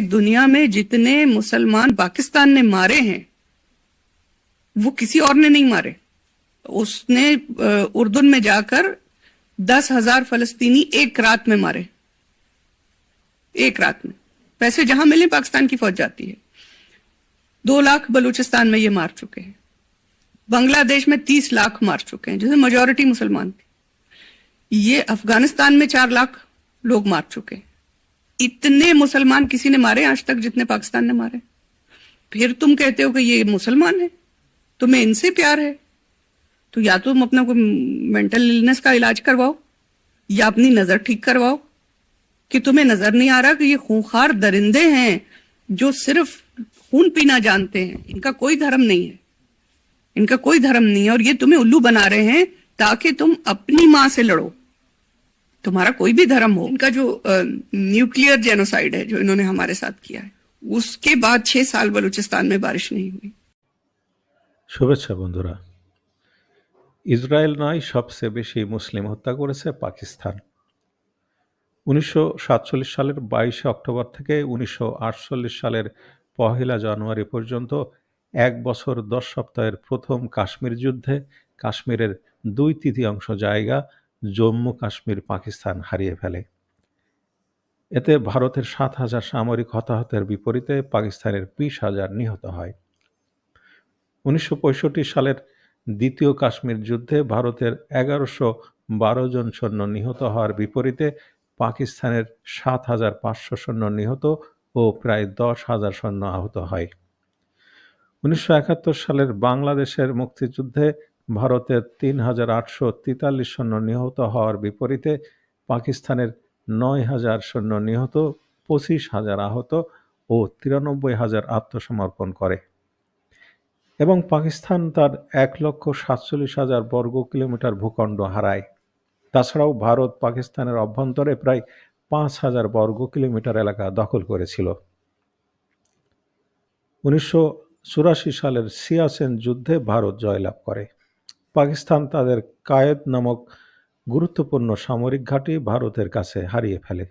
दुनिया में जितने मुसलमान पाकिस्तान ने मारे हैं, वो किसी और ने नहीं मारे। उसने उर्दून में जाकर दस हज़ार फलस्तीनी एक रात में मारे। एक रात में। पैसे जहाँ मिले, पाकिस्तान की फौज जाती है। दो लाख बलूचिस्तान में ये मार चुके हैं। बांग्लादेश में तीस लाख मार चुके हैं, जिसमें मेजोरिटी मुसलमान थी। ये अफ़गानिस्तान में चार लाख लोग मार चुके हैं। इतने मुसलमान किसी ने मारे आज तक जितने पाकिस्तान ने मारे? फिर तुम कहते हो कि ये मुसलमान है, तुम्हें इनसे प्यार है। तो या तुम अपना कोई मेंटल इलनेस का इलाज करवाओ, या अपनी नज़र ठीक करवाओ, कि तुम्हें नज़र नहीं आ रहा कि ये खूंखार दरिंदे हैं जो सिर्फ़ खून पीना जानते हैं। इनका कोई धर्म नहीं है। इनका कोई धर्म नहीं है और ये तुम्हें उल्लू बना रहे हैं ताकि तुम अपनी माँ से लड़ो। तुम्हारा कोई भी धर्म हो इनका जो न्यूक्लियर जेनोसाइड है जो इन्होंने हमारे साथ किया है उसके बाद छह साल बलूचिस्तान में बारिश नहीं हुई শুভেচ্ছা বন্ধুরা ইসরায়েল নয় সবচেয়ে বেশি মুসলিম হত্যা করেছে পাকিস্তান উনিশশো সাতচল্লিশ সালের বাইশে অক্টোবর থেকে উনিশশো আটচল্লিশ সালের পহেলা জানুয়ারি পর্যন্ত এক বছর দশ সপ্তাহের প্রথম কাশ্মীর যুদ্ধে কাশ্মীরের দুই তৃতীয়াংশ জায়গা জম্মু কাশ্মীর পাকিস্তান হারিয়ে ফেলে। এতে ভারতের সাত হাজার সামরিক হতাহতের বিপরীতে পাকিস্তানের বিশ হাজার নিহত হয়। উনিশশো পঁয়ষট্টি সালের দ্বিতীয় কাশ্মীর যুদ্ধে ভারতের এগারোশো বারো জন সৈন্য নিহত হওয়ার বিপরীতে পাকিস্তানের সাত হাজার পাঁচশো সৈন্য নিহত ও প্রায় দশ হাজার সৈন্য আহত হয়। উনিশশো একাত্তর সালের বাংলাদেশের মুক্তিযুদ্ধে ভারতের তিন হাজার আটশো তেতাল্লিশ সৈন্য নিহত হওয়ার বিপরীতে পাকিস্তানের নয় হাজার সৈন্য নিহত, পঁচিশ হাজার আহত ও তিরানব্বই হাজার আত্মসমর্পণ করে। এবং পাকিস্তান তার এক লক্ষ সাতচল্লিশ হাজার বর্গ কিলোমিটার ভূখণ্ড হারায়। তাছাড়াও ভারত পাকিস্তানের অভ্যন্তরে প্রায় পাঁচ হাজার বর্গ কিলোমিটার এলাকা দখল করেছিল। উনিশশো চুরাশি সালের সিয়াসেন যুদ্ধে ভারত জয়লাভ করে। পাকিস্তান তাদের কায়েদ নামক গুরুত্বপূর্ণ সামরিক ঘাঁটি ভারতের কাছে হারিয়ে ফেলে।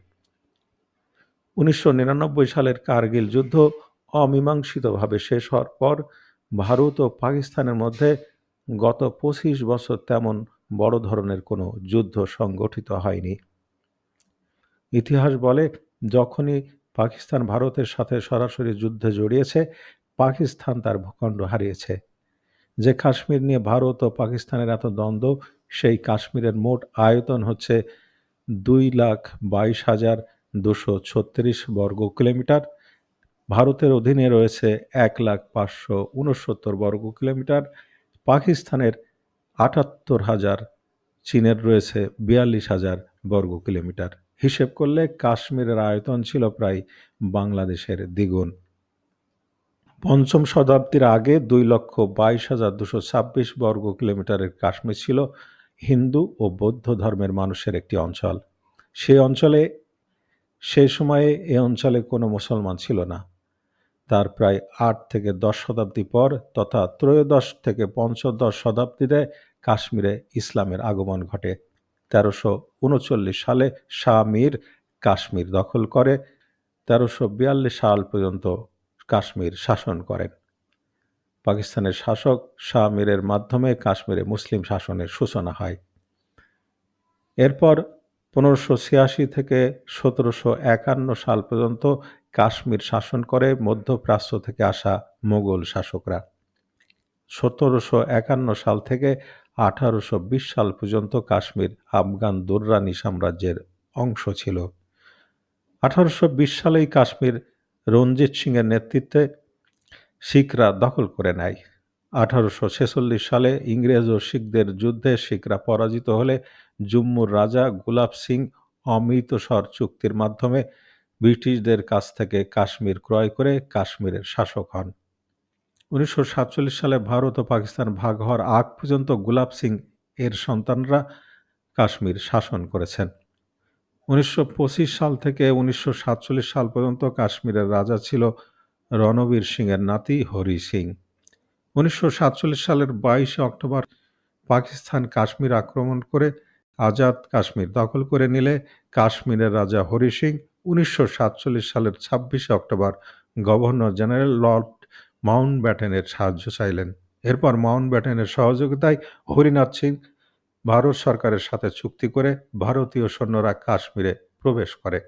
উনিশশো নিরানব্বই সালের কার্গিল যুদ্ধ অমীমাংসিতভাবে শেষ হওয়ার পর ভারত ও পাকিস্তানের মধ্যে গত পঁচিশ বছর তেমন বড় ধরনের কোনো যুদ্ধ সংগঠিত হয়নি। ইতিহাস বলে, যখনই পাকিস্তান ভারতের সাথে সরাসরি যুদ্ধে জড়িয়েছে, পাকিস্তান তার ভূখণ্ড হারিয়েছে। যে কাশ্মীর নিয়ে ভারত ও পাকিস্তানের এত দ্বন্দ্ব, সেই কাশ্মীরের মোট আয়তন হচ্ছে দুই লাখ বাইশ হাজার দুশো ছত্রিশ বর্গ কিলোমিটার। ভারতের অধীনে রয়েছে এক লাখ পাঁচশো উনসত্তর বর্গ কিলোমিটার। পাকিস্তানের আটাত্তর হাজার, চীনের রয়েছে বিয়াল্লিশ হাজার বর্গ কিলোমিটার। হিসেব করলে কাশ্মীরের আয়তন ছিল প্রায় বাংলাদেশের দ্বিগুণ। পঞ্চম শতাব্দীর আগে দুই লক্ষ বাইশ হাজার দুশো ছাব্বিশ বর্গ কিলোমিটারের কাশ্মীর ছিল হিন্দু ও বৌদ্ধ ধর্মের মানুষের একটি অঞ্চল। সেই অঞ্চলে, সে সময়ে এ অঞ্চলে কোনো মুসলমান ছিল না। তার প্রায় আট থেকে দশ শতাব্দী পর তথা ত্রয়োদশ থেকে পঞ্চদশ শতাব্দীতে কাশ্মীরে ইসলামের আগমন ঘটে। তেরোশো উনচল্লিশ সালে শাহ মীর কাশ্মীর দখল করে। তেরোশো বিয়াল্লিশ সাল পর্যন্ত কাশ্মীর শাসন করেন। পাকিস্তানের শাসক শাহ মীরের মাধ্যমে কাশ্মীরে মুসলিম শাসনের সূচনা হয়। এরপর পনেরোশো ছিয়াশি থেকে সতেরোশো একান্ন সাল পর্যন্ত কাশ্মীর শাসন করে মধ্যপ্রাচ্য থেকে আসা মোগল শাসকরা। সতেরোশো একান্ন সাল থেকে আঠারোশো বিশ সাল পর্যন্ত কাশ্মীর আফগান দুররানি সাম্রাজ্যের অংশ ছিল। আঠারোশো বিশ সালেই কাশ্মীর রঞ্জিত সিংয়ের নেতৃত্বে শিখরা দখল করে নেয়। আঠারোশো ছেচল্লিশ সালে ইংরেজ ও শিখদের যুদ্ধে শিখরা পরাজিত হলে জম্মুর রাজা গুলাব সিং অমৃতসর চুক্তির মাধ্যমে ব্রিটিশদের কাছ থেকে কাশ্মীর ক্রয় করে কাশ্মীরের শাসক হন। উনিশশো সাতচল্লিশ সালে ভারত ও পাকিস্তান ভাগ হওয়ার আগ পর্যন্ত গুলাব সিং এর সন্তানরা কাশ্মীর শাসন করেছেন। উনিশশো পঁচিশ সাল থেকে উনিশশো সাতচল্লিশ সাল পর্যন্ত কাশ্মীরের রাজা ছিল রণবীর সিংয়ের নাতি হরি সিং। উনিশশো সাতচল্লিশ সালের বাইশে অক্টোবর পাকিস্তান কাশ্মীর আক্রমণ করে আজাদ কাশ্মীর দখল করে নিলে কাশ্মীরের রাজা হরি সিং উনিশশো সাতচল্লিশ সালের ছাব্বিশে অক্টোবর গভর্নর জেনারেল লর্ড মাউন্ট ব্যাটেনের সাহায্য চাইলেন। এরপর মাউন্ট ব্যাটেনের সহযোগিতায় হরিনাথ সিং ভারত সরকারের সাথে চুক্তি করে ভারতীয় সৈন্যরা কাশ্মীরে প্রবেশ করে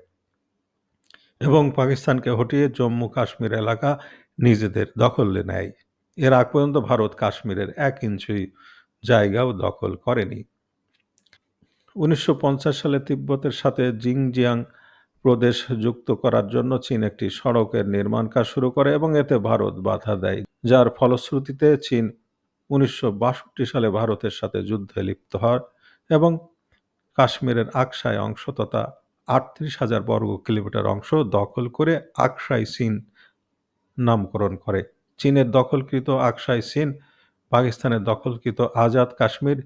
এবং পাকিস্তানকে হটিয়ে জম্মু কাশ্মীর এলাকা নিজেদের দখলে নেয়। এর আগ পর্যন্ত ভারত কাশ্মীরের এক ইঞ্চি জায়গাও দখল করেনি। উনিশশো পঞ্চাশ সালে তিব্বতের সাথে জিংজিয়াং প্রদেশ যুক্ত করার জন্য চীন একটি সড়কের নির্মাণ কাজ শুরু করে এবং এতে ভারত বাধা দেয়, যার ফলশ্রুতিতে চীন উনিশশো বাষট্টি সালে ভারতের সাথে যুদ্ধে লিপ্ত হয় এবং কাশ্মীরের আকসাই অংশ তথা আটত্রিশ হাজার বর্গ কিলোমিটার অংশ দখল করে আকসাই চীন নামকরণ করে। চীনের দখলকৃত আকসাই চীন পাকিস্তানের দখলকৃত আজাদ কাশ্মীর,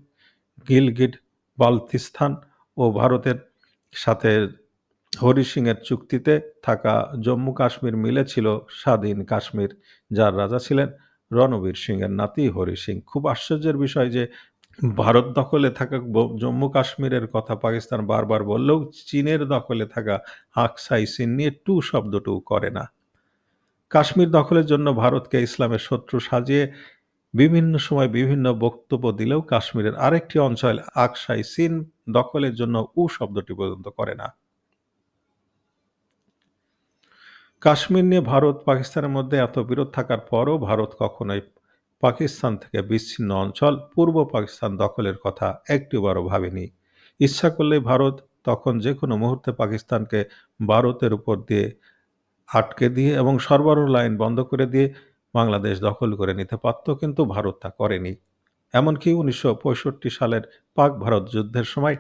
গিলগিট, বালতিস্তান ও ভারতের সাথে হরি সিংয়ের চুক্তিতে থাকা জম্মু কাশ্মীর মিলেছিল স্বাধীন কাশ্মীর, যার রাজা ছিলেন রণবীর সিংয়ের নাতি হরি সিং। খুব আশ্চর্যের বিষয় যে ভারত দখলে থাকা জম্মু কাশ্মীরের কথা পাকিস্তান বারবার বললেও চীনের দখলে থাকা আকসাই চীন নিয়ে টু শব্দটুকু করে না। কাশ্মীর দখলের জন্য ভারতকে ইসলামের শত্রু সাজিয়ে বিভিন্ন সময় বিভিন্ন বক্তব্য দিলেও কাশ্মীরের আরেকটি অঞ্চল আকসাই চীন দখলের জন্য উ শব্দটি পর্যন্ত করে না। কাশ্মীর নিয়ে ভারত, পাকিস্তানের মধ্যে এত বিরোধ থাকার পরও ভারত কখনোই পাকিস্তান থেকে বিচ্ছিন্ন অঞ্চল, পূর্ব পাকিস্তান দখলের কথা একটিবারও ভাবেনি। ইচ্ছা করলেই ভারত তখন যে কোনো মুহূর্তে পাকিস্তানকে ভারতের উপর দিয়ে আটকে দিয়ে এবং সরবরাহ লাইন বন্ধ করে দিয়ে বাংলাদেশ দখল করে নিতে পারত, কিন্তু ভারত তা করেনি। এমনকি উনিশশো পঁয়ষট্টি সালের পাক ভারত যুদ্ধের সময়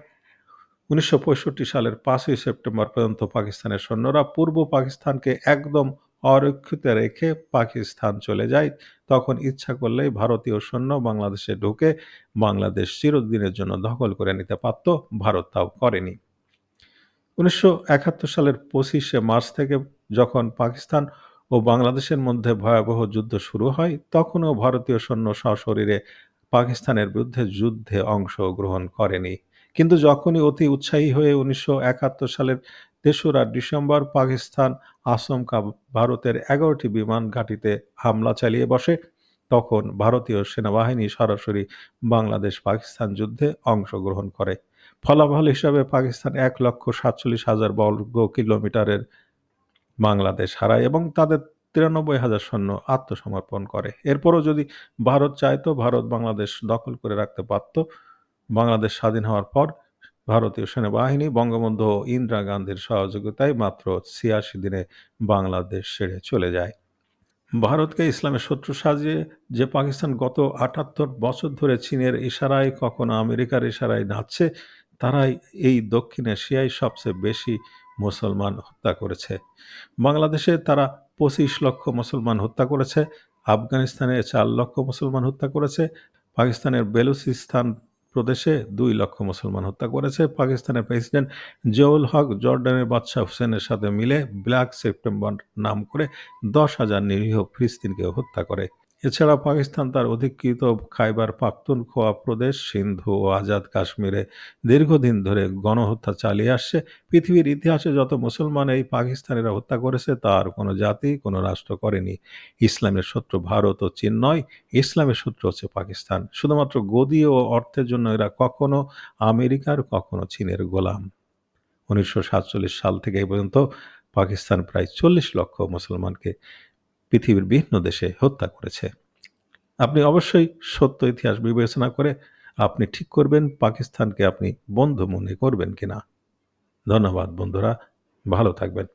উনিশশো পঁয়ষট্টি সালের পাঁচই সেপ্টেম্বর পর্যন্ত পাকিস্তানের সৈন্যরা পূর্ব পাকিস্তানকে একদম অরক্ষিত রেখে পাকিস্তান চলে যায়। তখন ইচ্ছা করলেই ভারতীয় সৈন্য বাংলাদেশে ঢুকে বাংলাদেশ চিরদিনের জন্য দখল করে নিতে পারত, ভারত তাও করেনি। উনিশশো একাত্তর সালের পঁচিশে মার্চ থেকে যখন পাকিস্তান ও বাংলাদেশের মধ্যে ভয়াবহ যুদ্ধ শুরু হয়, তখনও ভারতীয় সৈন্য সশরীরে পাকিস্তানের বিরুদ্ধে যুদ্ধে অংশগ্রহণ করেনি। কিন্তু যখনই অতি উৎসাহী হয়ে উনিশশো একাত্তর সালের তেসরা ডিসেম্বর পাকিস্তান আচমকা ভারতের এগারোটি বিমান ঘাঁটিতে হামলা চালিয়ে বসে, তখন ভারতীয় সেনাবাহিনী সরাসরি বাংলাদেশ পাকিস্তান যুদ্ধে অংশগ্রহণ করে। ফলাফল হিসাবে পাকিস্তান এক লক্ষ সাতচল্লিশ হাজার বর্গ কিলোমিটারের বাংলাদেশ হারায় এবং তাদের তিরানব্বই হাজার সৈন্য আত্মসমর্পণ করে। এরপরও যদি ভারত চাইতো, ভারত বাংলাদেশ দখল করে রাখতে পারত বাংলাদেশ স্বাধীন হওয়ার পর ভারতীয় সেনাবাহিনী বঙ্গবন্ধু ইন্দিরা গান্ধীর সহযোগিতায় মাত্র ছিয়াশি দিনে বাংলাদেশ ছেড়ে চলে যায়। ভারতকে ইসলামের শত্রু সাজিয়ে যে পাকিস্তান গত আটাত্তর বছর ধরে চীনের ইশারায়, কখনো আমেরিকার ইশারায় নাচছে, তারাই এই দক্ষিণ এশিয়ায় সবচেয়ে বেশি মুসলমান হত্যা করেছে। বাংলাদেশে তারা পঁচিশ লক্ষ মুসলমান হত্যা করেছে, আফগানিস্তানে চার লক্ষ মুসলমান হত্যা করেছে, পাকিস্তানের বেলুচিস্তান প্রদেশে দুই লক্ষ মুসলমান হত্যা করেছে। পাকিস্তানের প্রেসিডেন্ট জিয়াউল হক জর্ডানের বাদশাহ হুসেনের সাথে মিলে ব্ল্যাক সেপ্টেম্বর নাম করে দশ হাজার নিরীহ ফিলিস্তিনকে হত্যা করে। এছাড়া পাকিস্তান তার অধিকৃত খাইবার পাখতুনখোয়া প্রদেশ, সিন্ধু ও আজাদ কাশ্মীরে দীর্ঘদিন ধরে গণহত্যা চালিয়ে আসছে। পৃথিবীর ইতিহাসে যত মুসলমান এই পাকিস্তানিরা হত্যা করেছে, তার কোনো জাতি, কোনো রাষ্ট্র করেনি। ইসলামের শত্রু ভারত ও চীন নয়, ইসলামের শত্রু হচ্ছে পাকিস্তান। শুধুমাত্র গদি ও অর্থের জন্য এরা কখনো আমেরিকার, কখনো চীনের গোলাম। উনিশশো সাতচল্লিশ সাল থেকে এই পর্যন্ত পাকিস্তান প্রায় চল্লিশ লক্ষ মুসলমানকে পৃথিবীর বিভিন্ন দেশে হত্যা করেছে। আপনি অবশ্যই সত্য ইতিহাস বিবেচনা করে আপনি ঠিক করবেন পাকিস্তানকে আপনি বন্ধু মনে করবেন কিনা। ধন্যবাদ বন্ধুরা, ভালো থাকবেন।